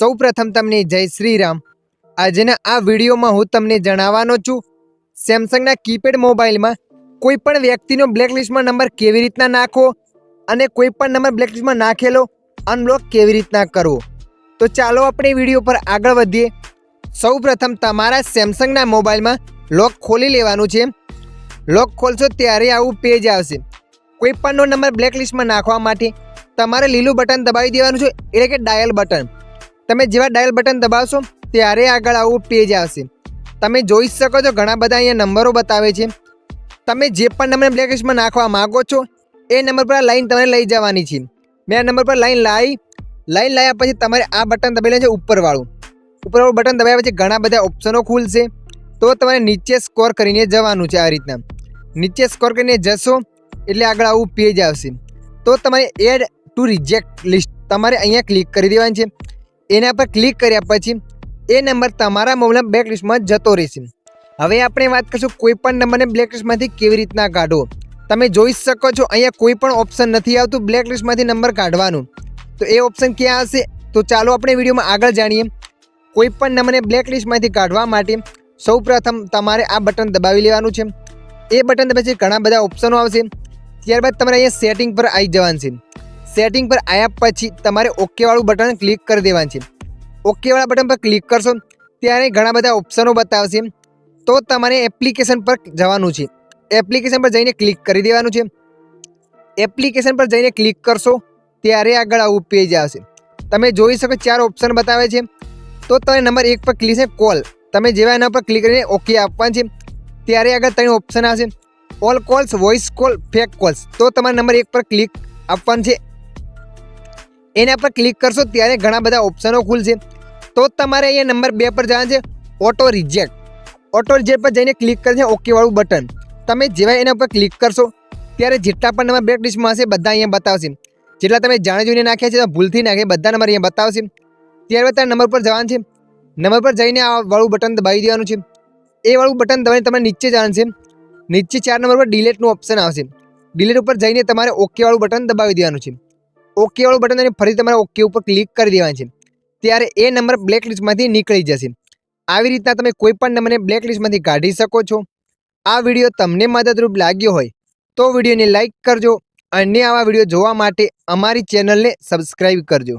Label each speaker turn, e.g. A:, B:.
A: સૌ પ્રથમ તમને જય શ્રી રામ આજના આ વિડીયોમાં હું તમને જણાવવાનો છું સેમસંગના કીપેડ મોબાઈલમાં કોઈ પણ વ્યક્તિનો બ્લેકલિસ્ટમાં નંબર કેવી રીતના નાખવો અને કોઈ પણ નંબર બ્લેકલિસ્ટમાં નાખેલો અનબ્લોક કેવી રીતના કરવો. તો ચાલો આપણે વીડિયો પર આગળ વધીએ. સૌ પ્રથમ તમારા સેમસંગના મોબાઈલમાં લોક ખોલી લેવાનું છે. લોક ખોલશો ત્યારે આવું પેજ આવશે. કોઈ પણનો નંબર બ્લેકલિસ્ટમાં નાખવા માટે તમારે લીલું બટન દબાવી દેવાનું છે, એટલે કે ડાયલ બટન તમે જેવા ડાયલ બટન દબાવશો, ત્યારે આગળ આવું પેજ આવશે. તમે જોઈ શકો છો, ઘણા બધા અહીંયા નંબરો બતાવે છે. તમે જે પણ નંબર એપ્લિકેશનમાં નાખવા માગો છો, એ નંબર પર લાઈન તમારે લઈ જવાની છે. મેં આ નંબર પર લાઈન લાવી લાઈન લાવ્યા પછી તમારે આ બટન દબાવેલું છે ઉપરવાળું. ઉપરવાળું બટન દબાવ્યા પછી ઘણા બધા ઓપ્શનો ખુલશે. તો તમારે નીચે સ્કોર કરીને જવાનું છે આ રીતના. નીચે સ્કોર કરીને જશો, એટલે આગળ આવું પેજ આવશે. તો તમારે એડ ટુ રિજેક્ટ લિસ્ટ તમારે અહીંયા ક્લિક કરી દેવાની છે. એના પર ક્લિક કર્યા પછી એ નંબર તમારા મોબાઈલના બ્લેક લિસ્ટમાં જતો રહેશે. હવે આપણે વાત કરીશું કોઈ પણ નંબરને બ્લેક લિસ્ટમાંથી કેવી રીતના કાઢવો. તમે જોઈ શકો છો, અહીંયા કોઈ પણ ઓપ્શન નથી આવતું બ્લેક લિસ્ટમાંથી નંબર કાઢવાનું. તો એ ઓપ્શન ક્યાં હશે? તો ચાલો આપણે વિડીયોમાં આગળ જાણીએ. કોઈ પણ નંબરને બ્લેક લિસ્ટમાંથી કાઢવા માટે સૌ પ્રથમ તમારે આ બટન દબાવી લેવાનું છે. એ બટન પછી ઘણા બધા ઓપ્શનો આવશે. ત્યારબાદ તમારે અહીંયા સેટિંગ પર આવી જવાનું છે. સેટિંગ પર આવ્યા પછી તમારે ઓકેવાળું બટન ક્લિક કરી દેવાનું છે. ઓકેવાળા બટન પર ક્લિક કરશો ત્યારે ઘણા બધા ઓપ્શનો બતાવશે. તો તમારે એપ્લિકેશન પર જવાનું છે. એપ્લિકેશન પર જઈને ક્લિક કરી દેવાનું છે. એપ્લિકેશન પર જઈને ક્લિક કરશો ત્યારે આગળ આવું પેજ આવશે. તમે જોઈ શકો ચાર ઓપ્શન બતાવે છે. તો તમે નંબર એક પર ક્લિક છે કોલ તમે જેવા એના પર ક્લિક કરીને ઓકે આપવાનું છે. ત્યારે આગળ ત્રણ ઓપ્શન આવશે. All calls voice call fake calls તો તમારે નંબર એક પર ક્લિક આપવાનું છે. એના પર ક્લિક કરશો ત્યારે ઘણા બધા ઓપ્શનો ખુલશે. તો તમારે અહીંયા નંબર બે પર જવાનું છે ઓટો રિજેક્ટ ઓટો રિજેક્ટ પર જઈને ક્લિક કરશે ઓકેવાળું બટન તમે જેવા એના પર ક્લિક કરશો, ત્યારે જેટલા પણ નંબર બ્લેક લિસ્ટમાં હશે, બધા અહીંયા બતાવશે. જેટલા તમે જાણી જોઈને નાખ્યા છે ભૂલથી નાખે, બધા નંબર અહીંયા બતાવશે. ત્યારબાદ તમારે નંબર પર જવાનું છે. નંબર પર જઈને આ વાળું બટન દબાવી દેવાનું છે. એ વાળું બટન દબાવીને તમારે નીચે જવાનું છે. નીચે ચાર નંબર પર ડિલેટનું ઓપ્શન આવશે. ડિલેટ ઉપર જઈને તમારે ઓકે વાળું બટન દબાવી દેવાનું છે. ઓકે વાળું બટન અને ફરી તમારે ઓકે ઉપર ક્લિક કરી દેવાનું છે. ત્યારે એ નંબર બ્લેક લિસ્ટમાંથી નીકળી જશે. આવી રીતના તમે કોઈ પણ નંબરને બ્લેક લિસ્ટમાંથી કાઢી શકો છો. આ વીડિયો તમને મદદરૂપ લાગ્યો હોય તો વિડીયોને લાઇક કરજો અન્ય આવા વીડિયો જોવા માટે અમારી ચેનલને સબસ્ક્રાઈબ કરજો.